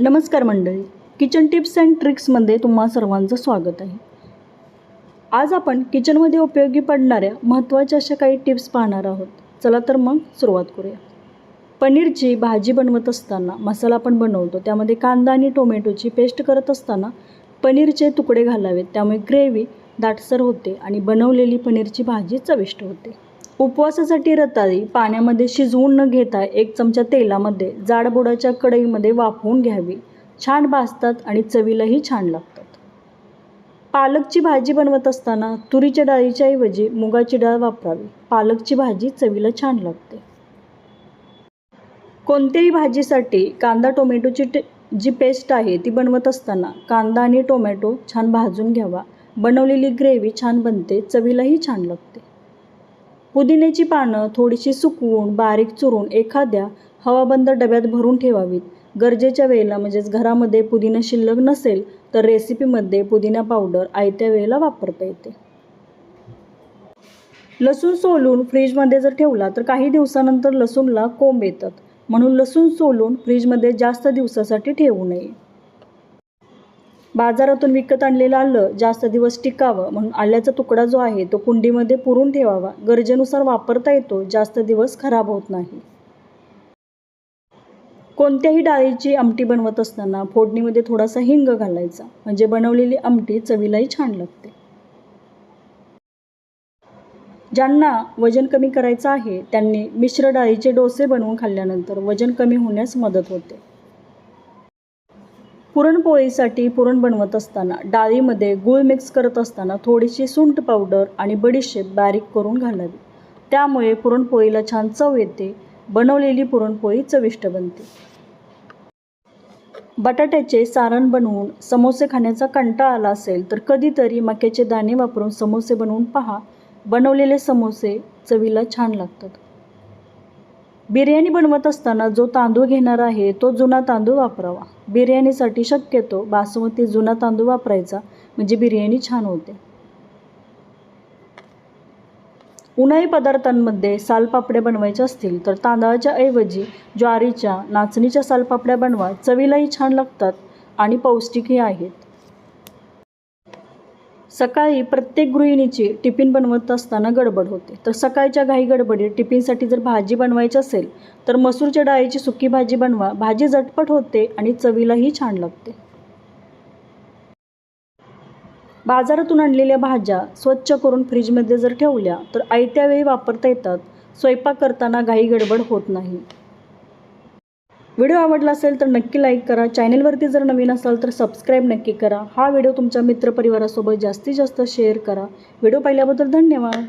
नमस्कार मंडळी. Kitchen tips and ट्रिक्समध्ये तुम्हा सर्वांचं स्वागत आहे. आज आपण किचनमध्ये उपयोगी पडणाऱ्या महत्त्वाच्या अशा काही टिप्स पाहणार आहोत. चला तर मग सुरुवात करूया. पनीरची भाजी बनवत असताना मसाला आपण बनवतो. त्यामध्ये कांदा आणि टोमॅटोची पेस्ट करत असताना पनीरचे तुकडे घालावेत. त्यामुळे ग्रेव्ही दाटसर होते आणि बनवलेली पनीरची भाजी चविष्ट होते. उपवासासाठी रताळी पाण्यामध्ये शिजवून न घेता एक चमचा तेलामध्ये जाडबुडाच्या कढईमध्ये वाफवून घ्यावी. छान भाजतात आणि चवीलाही छान लागतात. पालकची भाजी बनवत असताना तुरीच्या डाळीच्या ऐवजी मुगाची डाळ वापरावी. पालकची भाजी चवीला छान लागते. कोणत्याही भाजीसाठी कांदा टोमॅटोची टे जी पेस्ट आहे ती बनवत असताना कांदा आणि टोमॅटो छान भाजून घ्यावा. बनवलेली ग्रेव्ही छान बनते चवीलाही छान लागते. पुदिन्याची पानं थोडीशी सुकवून बारीक चुरून एखाद्या हवाबंद डब्यात भरून ठेवावीत. गरजेच्या वेळेला म्हणजेच घरामध्ये पुदिना शिल्लक नसेल तर रेसिपीमध्ये पुदिना पावडर आयत्या वेळेला वापरता येते. लसूण सोलून फ्रीजमध्ये जर ठेवला तर काही दिवसानंतर लसूणला कोंब येतात. म्हणून लसूण सोलून फ्रीजमध्ये जास्त दिवसासाठी ठेवू नये. बाजारातून विकत आणलेलं आलं जास्त दिवस टिकावं म्हणून आल्याचा तुकडा जो आहे तो कुंडीमध्ये पुरून ठेवावा. गरजेनुसार वापरता येतो जास्त दिवस खराब होत नाही. कोणत्याही डाळीची आमटी बनवत असताना फोडणीमध्ये थोडासा हिंग घालायचा. म्हणजे बनवलेली आमटी चवीलाही छान लागते. ज्यांना वजन कमी करायचं आहे त्यांनी मिश्र डाळीचे डोसे बनवून खाल्ल्यानंतर वजन कमी होण्यास मदत होते. पुरणपोळीसाठी पुरण बनवत असताना डाळीमध्ये गूळ मिक्स करत असताना थोडीशी सुंठ पावडर आणि बडीशेप बारीक करून घालावी. त्यामुळे पुरणपोळीला छान चव येते बनवलेली पुरणपोळी चविष्ट बनते. बटाट्याचे सारण बनवून समोसे खाण्याचा कंटाळा आला असेल तर कधीतरी मक्याचे दाणे वापरून समोसे बनवून पहा. बनवलेले समोसे चवीला छान लागतात. बिर्याणी बनवत असताना जो तांदूळ घेणार आहे तो जुना तांदूळ वापरावा. बिर्याणीसाठी शक्यतो बासमती जुना तांदूळ वापरायचा म्हणजे बिर्याणी छान होते. उन्हाळी पदार्थांमध्ये सालपापड्या बनवायच्या असतील तर तांदळाच्या ऐवजी ज्वारीच्या नाचणीच्या सालपापड्या बनवा. चवीलाही छान लागतात आणि पौष्टिकही आहेत. सकाळी प्रत्येक गृहिणीची टिफिन बनवत असताना गडबड होते. तर सकाळच्या घाई गडबडीत टिफिनसाठी जर भाजी बनवायची असेल तर मसूरच्या डाळीची सुकी भाजी बनवा. भाजी झटपट होते आणि चवीलाही छान लागते. बाजारातून आणलेल्या भाज्या स्वच्छ करून फ्रीजमध्ये जर ठेवल्या तर आयत्या वेळी वापरता येतात. स्वयंपाक करताना घाई गडबड होत नाही. व्हिडिओ आवडला असेल तर नक्की लाईक करा. चॅनलवरती जर नवीन असाल तर सबस्क्राईब नक्की करा. हा व्हिडिओ तुमच्या मित्रपरिवारासोबत जास्तीत जास्त शेअर करा. व्हिडिओ पाहिल्याबद्दल धन्यवाद.